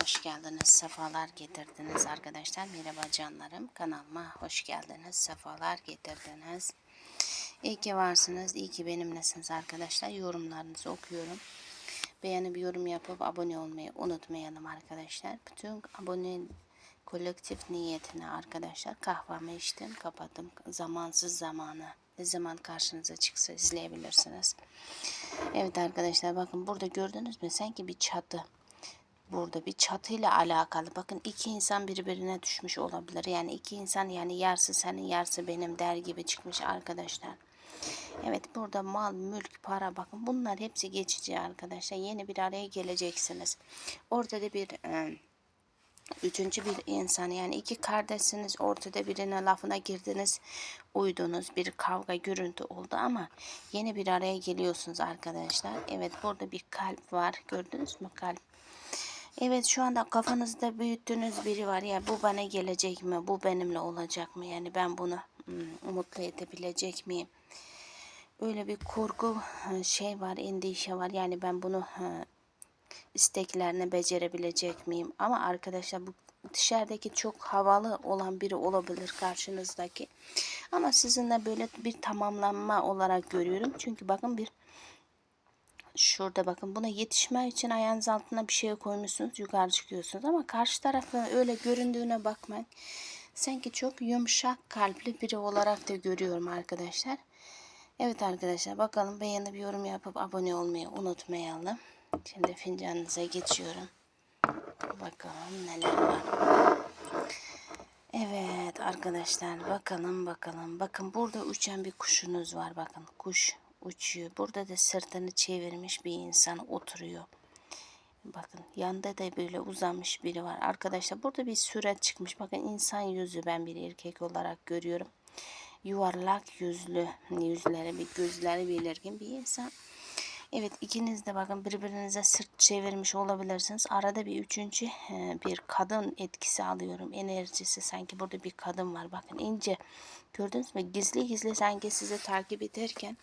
hoş geldiniz. Sefalar getirdiniz arkadaşlar. Merhaba canlarım. Kanalıma hoş geldiniz. Sefalar getirdiniz. İyi ki varsınız. iyi ki benimlesiniz arkadaşlar. Yorumlarınızı okuyorum. Beğenip yorum yapıp abone olmayı unutmayalım arkadaşlar. Bütün abone kolektif niyetine arkadaşlar kahvamı içtim kapattım zamansız zamanı ne zaman karşınıza çıksa izleyebilirsiniz. Evet arkadaşlar bakın burada gördünüz mü sanki bir çatı burada bir çatıyla alakalı bakın iki insan birbirine düşmüş olabilir yani iki insan yani yarısı senin yarısı benim der gibi çıkmış arkadaşlar. Evet burada mal, mülk, para bakın bunlar hepsi geçici arkadaşlar. Yeni bir araya geleceksiniz. Ortada bir e, üçüncü bir insan yani iki kardeşsiniz ortada birine lafına girdiniz uydunuz bir kavga gürültü oldu ama yeni bir araya geliyorsunuz arkadaşlar. Evet burada bir kalp var gördünüz mü kalp. Evet şu anda kafanızda büyüttüğünüz biri var ya bu bana gelecek mi bu benimle olacak mı yani ben bunu hmm, mutlu edebilecek miyim? Öyle bir korku şey var endişe var yani ben bunu isteklerini becerebilecek miyim? Ama arkadaşlar bu dışarıdaki çok havalı olan biri olabilir karşınızdaki. Ama sizinle böyle bir tamamlanma olarak görüyorum. Çünkü bakın bir şurada bakın buna yetişme için ayağınız altına bir şey koymuşsunuz yukarı çıkıyorsunuz ama karşı tarafın öyle göründüğüne bakmayın. Sanki çok yumuşak kalpli biri olarak da görüyorum arkadaşlar. Evet arkadaşlar bakalım beğenip yorum yapıp abone olmayı unutmayalım. Şimdi fincanınıza geçiyorum. Bakalım neler var. Evet arkadaşlar bakalım bakalım. Bakın burada uçan bir kuşunuz var. Bakın kuş uçuyor. Burada da sırtını çevirmiş bir insan oturuyor. Bakın yanda da böyle uzanmış biri var. Arkadaşlar burada bir suret çıkmış. Bakın insan yüzü ben bir erkek olarak görüyorum. Yuvarlak yüzlü yüzleri bir gözleri belirgin bir insan. Evet ikiniz de bakın birbirinize sırt çevirmiş olabilirsiniz. Arada bir üçüncü bir kadın etkisi alıyorum. Enerjisi sanki burada bir kadın var. Bakın ince gördünüz mü? Gizli gizli sanki sizi takip ederken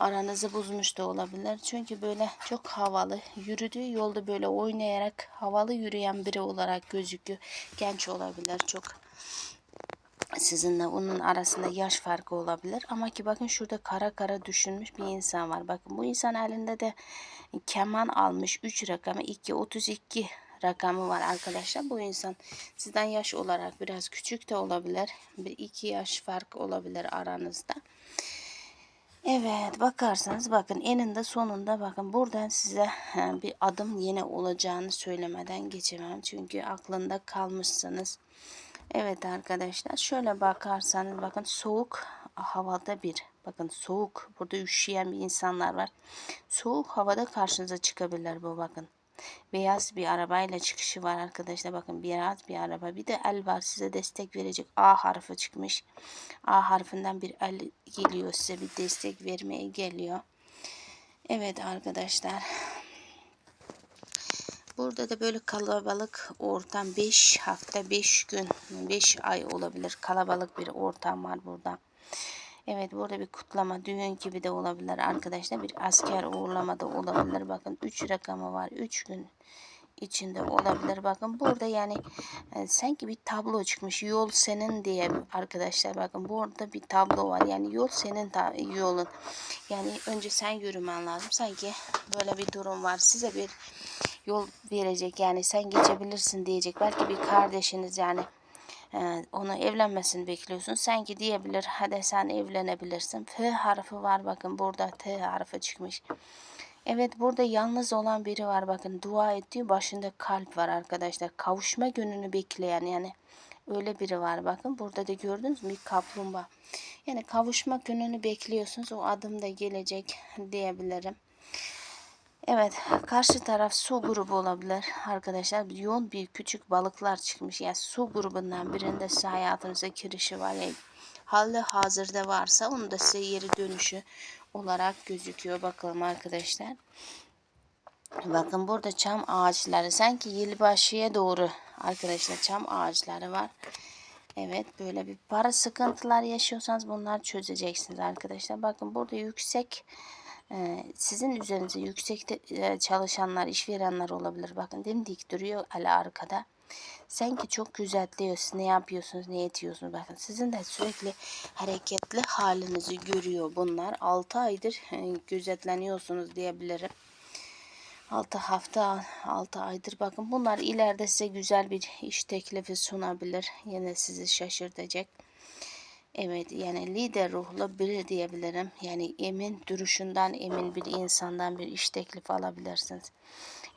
aranızı bozmuş da olabilir. Çünkü böyle çok havalı yürüdüğü yolda böyle oynayarak havalı yürüyen biri olarak gözüküyor. Genç olabilir çok sizinle onun arasında yaş farkı olabilir. Ama ki bakın şurada kara kara düşünmüş bir insan var. Bakın bu insan elinde de keman almış. 3 rakamı 2 32 rakamı var arkadaşlar. Bu insan sizden yaş olarak biraz küçük de olabilir. Bir iki yaş fark olabilir aranızda. Evet bakarsanız bakın eninde sonunda bakın buradan size bir adım yine olacağını söylemeden geçemem. Çünkü aklında kalmışsınız. Evet arkadaşlar şöyle bakarsanız bakın soğuk havada bir bakın soğuk burada üşüyen bir insanlar var. Soğuk havada karşınıza çıkabilir bu bakın. Beyaz bir arabayla çıkışı var arkadaşlar. Bakın beyaz bir araba. Bir de el var size destek verecek. A harfi çıkmış. A harfinden bir el geliyor size bir destek vermeye geliyor. Evet arkadaşlar. Burada da böyle kalabalık ortam 5 hafta 5 gün 5 ay olabilir. Kalabalık bir ortam var burada. Evet burada bir kutlama düğün gibi de olabilir arkadaşlar. Bir asker uğurlama da olabilir. Bakın 3 rakamı var. 3 gün içinde olabilir. Bakın burada yani e, sanki bir tablo çıkmış. Yol senin diye arkadaşlar. Bakın burada bir tablo var. Yani yol senin yolun. Yani önce sen yürümen lazım. Sanki böyle bir durum var. Size bir yol verecek. Yani sen geçebilirsin diyecek. Belki bir kardeşiniz yani e, onu evlenmesini bekliyorsun. Sanki diyebilir hadi sen evlenebilirsin. F harfi var bakın burada T harfi çıkmış. Evet burada yalnız olan biri var bakın dua ettiği başında kalp var arkadaşlar. Kavuşma gününü bekleyen yani öyle biri var bakın. Burada da gördünüz mü kaplumbağa. Yani kavuşma gününü bekliyorsunuz o adım da gelecek diyebilirim. Evet karşı taraf su grubu olabilir arkadaşlar. Yoğun bir küçük balıklar çıkmış. Yani su grubundan birinde size hayatınıza girişi var. Yani halde hazırda varsa onu da size yeri dönüşü olarak gözüküyor. Bakalım arkadaşlar. Bakın burada çam ağaçları sanki yılbaşıya doğru arkadaşlar çam ağaçları var. Evet böyle bir para sıkıntılar yaşıyorsanız bunlar çözeceksiniz arkadaşlar. Bakın burada yüksek sizin üzerinize yüksekte e, çalışanlar, işverenler olabilir. Bakın dimdik duruyor ala arkada. Sanki çok gözetliyorsunuz. Ne yapıyorsunuz, ne etiyorsunuz. Bakın sizin de sürekli hareketli halinizi görüyor bunlar. 6 aydır e, gözetleniyorsunuz diyebilirim. 6 hafta, 6 aydır bakın bunlar ileride size güzel bir iş teklifi sunabilir. Yine sizi şaşırtacak. Evet yani lider ruhlu biri diyebilirim. Yani emin duruşundan emin bir insandan bir iş teklifi alabilirsiniz.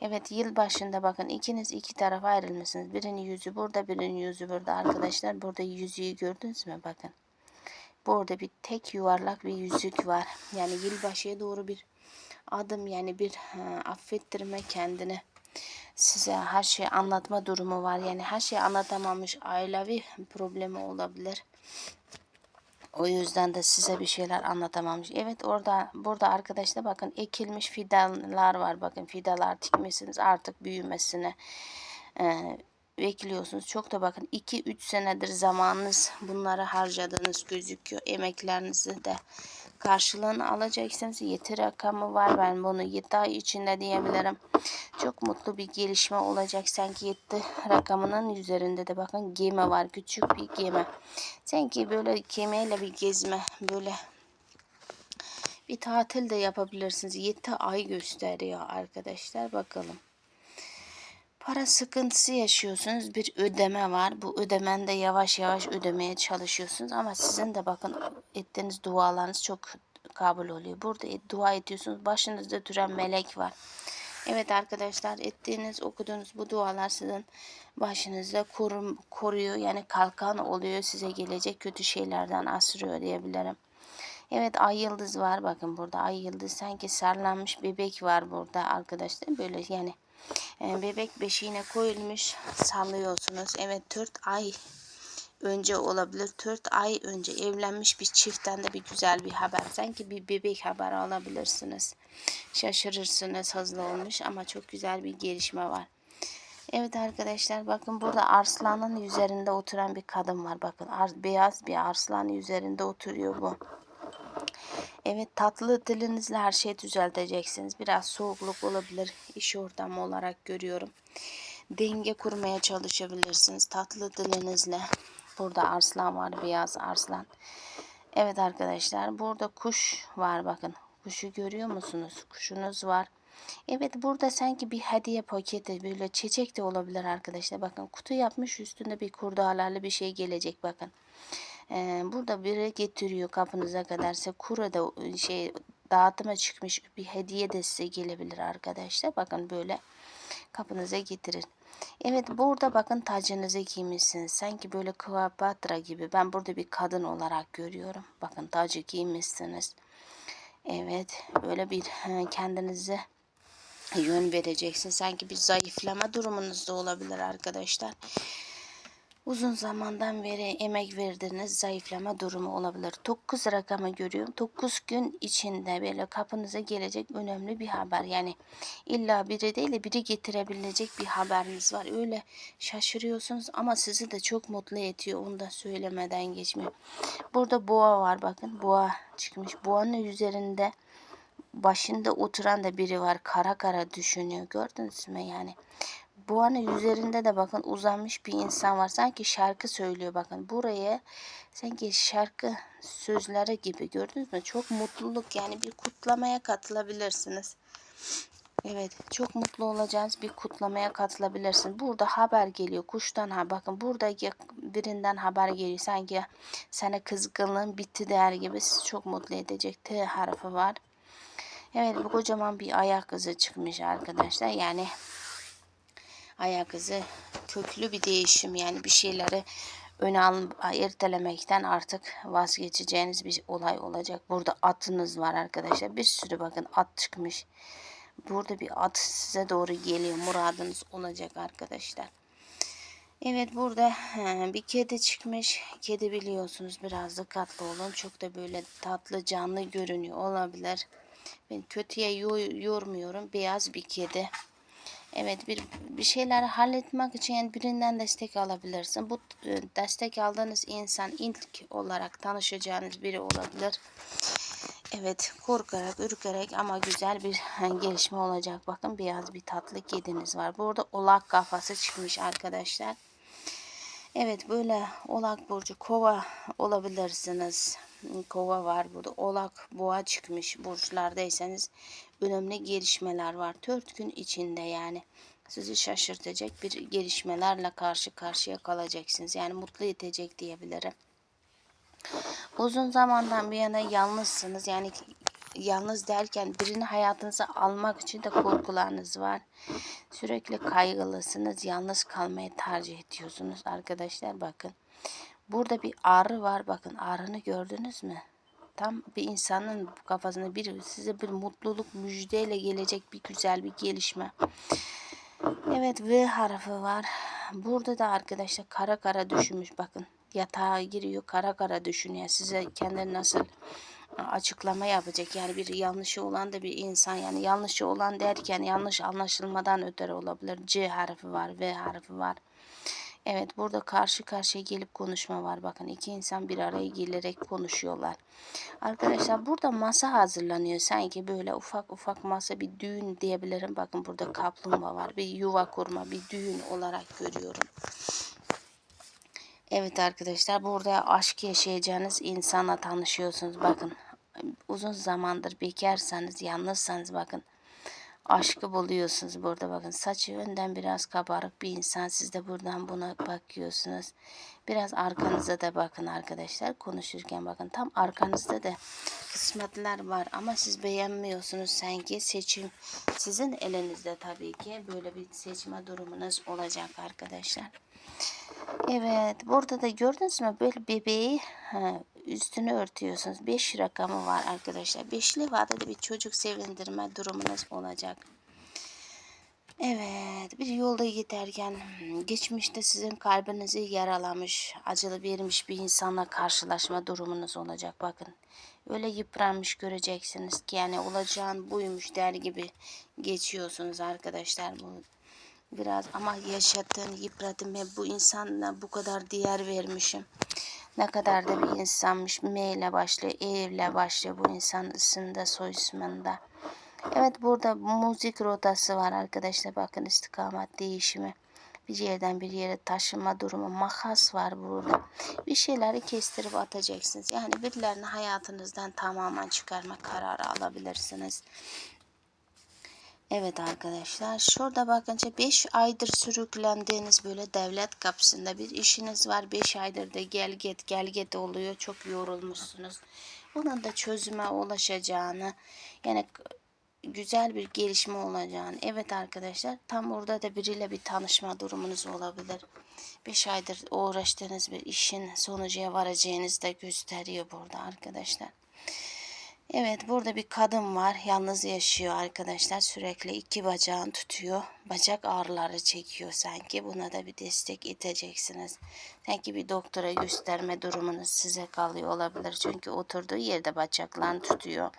Evet yıl başında bakın ikiniz iki tarafa ayrılmışsınız. Birinin yüzü burada birinin yüzü burada arkadaşlar. Burada yüzüğü gördünüz mü bakın. Burada bir tek yuvarlak bir yüzük var. Yani yılbaşıya doğru bir adım yani bir ha, affettirme kendini size her şeyi anlatma durumu var. Yani her şeyi anlatamamış ailevi problemi olabilir. O yüzden de size bir şeyler anlatamamış. Evet orada burada arkadaşlar bakın ekilmiş fidanlar var. Bakın fidalar dikmişsiniz artık büyümesine e, bekliyorsunuz. Çok da bakın 2-3 senedir zamanınız bunları harcadığınız gözüküyor. Emeklerinizi de karşılığını alacaksınız. Yeti rakamı var. Ben bunu 7 ay içinde diyebilirim. Çok mutlu bir gelişme olacak. Sanki yeti rakamının üzerinde de bakın gemi var. Küçük bir gemi. Sanki böyle gemiyle bir gezme. Böyle bir tatil de yapabilirsiniz. 7 ay gösteriyor arkadaşlar. Bakalım. Para sıkıntısı yaşıyorsunuz. Bir ödeme var. Bu ödemen de yavaş yavaş ödemeye çalışıyorsunuz. Ama sizin de bakın ettiğiniz dualarınız çok kabul oluyor. Burada dua ediyorsunuz. Başınızda duran melek var. Evet arkadaşlar ettiğiniz okuduğunuz bu dualar sizin başınızda korum, koruyor. Yani kalkan oluyor. Size gelecek kötü şeylerden asırıyor diyebilirim. Evet ay yıldız var. Bakın burada ay yıldız sanki sarlanmış bebek var burada arkadaşlar. Böyle yani bebek beşiğine koyulmuş sallıyorsunuz. Evet 4 ay önce olabilir. 4 ay önce evlenmiş bir çiftten de bir güzel bir haber. Sanki bir bebek haber alabilirsiniz. Şaşırırsınız hızlı olmuş ama çok güzel bir gelişme var. Evet arkadaşlar bakın burada arslanın üzerinde oturan bir kadın var. Bakın beyaz bir arslan üzerinde oturuyor bu. Evet tatlı dilinizle her şeyi düzelteceksiniz. Biraz soğukluk olabilir iş ortamı olarak görüyorum. Denge kurmaya çalışabilirsiniz tatlı dilinizle. Burada arslan var beyaz arslan. Evet arkadaşlar burada kuş var bakın. Kuşu görüyor musunuz? Kuşunuz var. Evet burada sanki bir hediye paketi böyle çiçek de olabilir arkadaşlar. Bakın kutu yapmış üstünde bir kurdalalı bir şey gelecek bakın. Burada biri getiriyor kapınıza kadar. Sakura da şey dağıtıma çıkmış bir hediye de size gelebilir arkadaşlar. Bakın böyle kapınıza getirin. Evet burada bakın tacınızı giymişsiniz. Sanki böyle Kleopatra gibi. Ben burada bir kadın olarak görüyorum. Bakın tacı giymişsiniz. Evet böyle bir kendinize yön vereceksin. Sanki bir zayıflama durumunuzda olabilir arkadaşlar. Uzun zamandan beri emek verdiğiniz zayıflama durumu olabilir. 9 rakamı görüyorum. 9 gün içinde böyle kapınıza gelecek önemli bir haber. Yani illa biri değil de biri getirebilecek bir haberiniz var. Öyle şaşırıyorsunuz ama sizi de çok mutlu ediyor. Onu da söylemeden geçmiyor. Burada boğa var bakın. Boğa çıkmış. Boğanın üzerinde başında oturan da biri var. Kara kara düşünüyor. Gördünüz mü yani? Boğanın üzerinde de bakın uzanmış bir insan var. Sanki şarkı söylüyor bakın. Buraya sanki şarkı sözleri gibi gördünüz mü? Çok mutluluk yani bir kutlamaya katılabilirsiniz. Evet çok mutlu olacağınız bir kutlamaya katılabilirsiniz. Burada haber geliyor kuştan ha bakın burada birinden haber geliyor. Sanki sana kızgınlığın bitti der gibi sizi çok mutlu edecek T harfi var. Evet bu kocaman bir ayak izi çıkmış arkadaşlar. Yani ayak izi köklü bir değişim yani bir şeyleri öne alın, ertelemekten artık vazgeçeceğiniz bir olay olacak. Burada atınız var arkadaşlar. Bir sürü bakın at çıkmış. Burada bir at size doğru geliyor. Muradınız olacak arkadaşlar. Evet burada bir kedi çıkmış. Kedi biliyorsunuz biraz dikkatli olun. Çok da böyle tatlı canlı görünüyor olabilir. Ben kötüye yormuyorum. Beyaz bir kedi. Evet bir, bir şeyleri halletmek için yani birinden destek alabilirsin. Bu e, destek aldığınız insan ilk olarak tanışacağınız biri olabilir. Evet korkarak ürkerek ama güzel bir gelişme olacak. Bakın beyaz bir tatlı kediniz var. Burada olak kafası çıkmış arkadaşlar. Evet böyle olak burcu kova olabilirsiniz. Kova var burada. Olak boğa çıkmış burçlardaysanız önemli gelişmeler var. Dört gün içinde yani sizi şaşırtacak bir gelişmelerle karşı karşıya kalacaksınız. Yani mutlu edecek diyebilirim. Uzun zamandan bir yana yalnızsınız. Yani yalnız derken birini hayatınıza almak için de korkularınız var. Sürekli kaygılısınız. Yalnız kalmayı tercih ediyorsunuz arkadaşlar bakın. Burada bir arı var bakın arını gördünüz mü? Tam bir insanın kafasında bir size bir mutluluk müjdeyle gelecek bir güzel bir gelişme. Evet V harfi var. Burada da arkadaşlar kara kara düşünmüş bakın. Yatağa giriyor kara kara düşünüyor. Size kendini nasıl açıklama yapacak. Yani bir yanlışı olan da bir insan yani yanlışı olan derken yanlış anlaşılmadan ötürü olabilir. C harfi var, V harfi var. Evet burada karşı karşıya gelip konuşma var. Bakın iki insan bir araya gelerek konuşuyorlar. Arkadaşlar burada masa hazırlanıyor. Sanki böyle ufak ufak masa bir düğün diyebilirim. Bakın burada kaplumbağa var. Bir yuva kurma, bir düğün olarak görüyorum. Evet arkadaşlar burada aşk yaşayacağınız insanla tanışıyorsunuz. Bakın uzun zamandır bekarsanız, yalnızsanız bakın aşkı buluyorsunuz burada bakın. Saçı önden biraz kabarık bir insan. Siz de buradan buna bakıyorsunuz. Biraz arkanıza da bakın arkadaşlar. Konuşurken bakın tam arkanızda da kısmetler var ama siz beğenmiyorsunuz sanki seçim sizin elinizde tabii ki böyle bir seçme durumunuz olacak arkadaşlar. Evet burada da gördünüz mü böyle bebeği üstünü örtüyorsunuz. 5 rakamı var arkadaşlar. Beşli vadede bir çocuk sevindirme durumunuz olacak. Evet bir yolda giderken geçmişte sizin kalbinizi yaralamış, acılı vermiş bir insanla karşılaşma durumunuz olacak. Bakın öyle yıpranmış göreceksiniz ki yani olacağın buymuş der gibi geçiyorsunuz arkadaşlar. Bu biraz ama yaşadığın yıpradım ve bu insana bu kadar değer vermişim. Ne kadar da bir insanmış. M ile başlıyor, E ile başlıyor bu insan isminde, soy isminde. Evet burada müzik rotası var arkadaşlar. Bakın istikamet değişimi. Bir yerden bir yere taşıma durumu. Makas var burada. Bir şeyleri kestirip atacaksınız. Yani birilerini hayatınızdan tamamen çıkarma kararı alabilirsiniz. Evet arkadaşlar şurada bakınca 5 aydır sürüklendiğiniz böyle devlet kapısında bir işiniz var. 5 aydır da gel git gel git oluyor. Çok yorulmuşsunuz. Bunun da çözüme ulaşacağını yani güzel bir gelişme olacağını. Evet arkadaşlar tam orada da biriyle bir tanışma durumunuz olabilir. 5 aydır uğraştığınız bir işin sonucuya varacağınızı da gösteriyor burada arkadaşlar. Evet burada bir kadın var. Yalnız yaşıyor arkadaşlar. Sürekli iki bacağını tutuyor. Bacak ağrıları çekiyor sanki. Buna da bir destek iteceksiniz. Sanki bir doktora gösterme durumunuz size kalıyor olabilir. Çünkü oturduğu yerde bacaklarını tutuyor.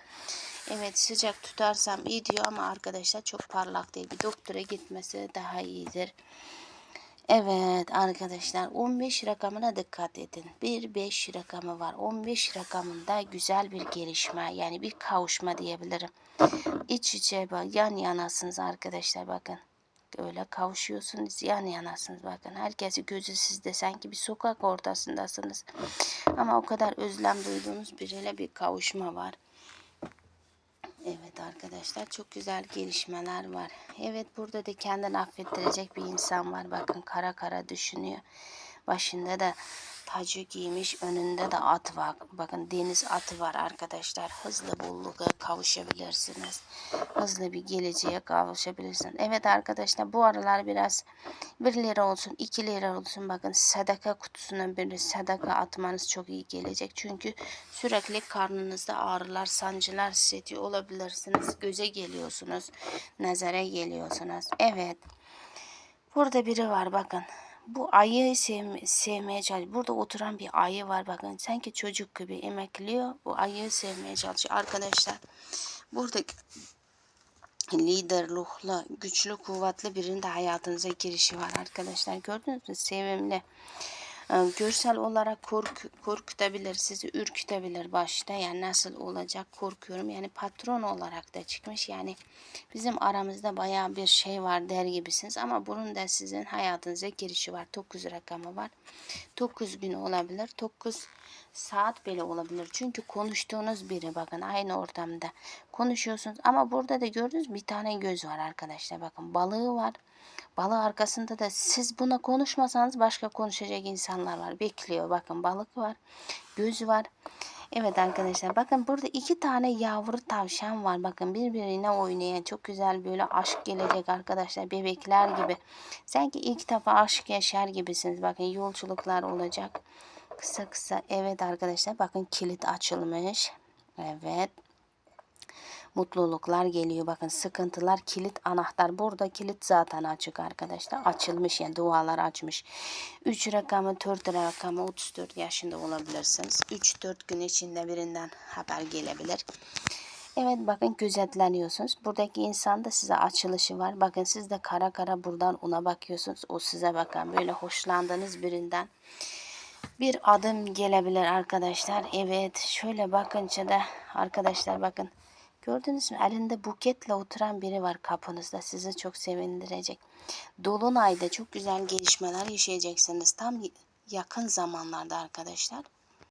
Evet sıcak tutarsam iyi diyor ama arkadaşlar çok parlak değil. Bir doktora gitmesi daha iyidir. Evet arkadaşlar 15 rakamına dikkat edin. Bir 5 rakamı var. 15 rakamında güzel bir gelişme yani bir kavuşma diyebilirim. İç içe yan yanasınız arkadaşlar bakın. Öyle kavuşuyorsunuz yan yanasınız bakın. Herkesi gözü sizde sanki bir sokak ortasındasınız. Ama o kadar özlem duyduğunuz biriyle bir kavuşma var. Evet arkadaşlar çok güzel gelişmeler var. Evet burada da kendini affettirecek bir insan var. Bakın kara kara düşünüyor. Başında da tacı giymiş. Önünde de at var. Bakın deniz atı var arkadaşlar. Hızlı bolluğa kavuşabilirsiniz. Hızlı bir geleceğe kavuşabilirsiniz. Evet arkadaşlar bu aralar biraz 1 lira olsun 2 lira olsun bakın sadaka kutusuna bir sadaka atmanız çok iyi gelecek. Çünkü sürekli karnınızda ağrılar sancılar hissediyor olabilirsiniz. Göze geliyorsunuz. Nazara geliyorsunuz. Evet. Burada biri var bakın bu ayı sevme, sevmeye çalışıyor. Burada oturan bir ayı var bakın. Sanki çocuk gibi emekliyor. Bu ayıyı sevmeye çalışıyor. Arkadaşlar burada lider, ruhlu, güçlü, kuvvetli birinin de hayatınıza girişi var arkadaşlar. Gördünüz mü? Sevimli. E, görsel olarak kork korkutabilir, sizi ürkütebilir başta. Yani nasıl olacak korkuyorum. Yani patron olarak da çıkmış. Yani bizim aramızda bayağı bir şey var der gibisiniz. Ama bunun da sizin hayatınıza girişi var. 9 rakamı var. 9 gün olabilir. 9 saat bile olabilir. Çünkü konuştuğunuz biri bakın aynı ortamda konuşuyorsunuz. Ama burada da gördünüz bir tane göz var arkadaşlar. Bakın balığı var. Balığı arkasında da siz buna konuşmasanız başka konuşacak insanlar var. Bekliyor. Bakın balık var. Göz var. Evet arkadaşlar bakın burada iki tane yavru tavşan var. Bakın birbirine oynayan çok güzel böyle aşk gelecek arkadaşlar. Bebekler gibi. Sanki ilk defa aşk yaşar gibisiniz. Bakın yolculuklar olacak. Kısa kısa. Evet arkadaşlar bakın kilit açılmış. Evet mutluluklar geliyor. Bakın sıkıntılar kilit anahtar. Burada kilit zaten açık arkadaşlar. Açılmış yani dualar açmış. 3 rakamı 4 rakamı 34 yaşında olabilirsiniz. 3-4 gün içinde birinden haber gelebilir. Evet bakın gözetleniyorsunuz. Buradaki insan da size açılışı var. Bakın siz de kara kara buradan ona bakıyorsunuz. O size bakan böyle hoşlandığınız birinden bir adım gelebilir arkadaşlar. Evet şöyle bakınca da arkadaşlar bakın gördünüz mü elinde buketle oturan biri var kapınızda sizi çok sevindirecek. Dolunayda çok güzel gelişmeler yaşayacaksınız tam yakın zamanlarda arkadaşlar.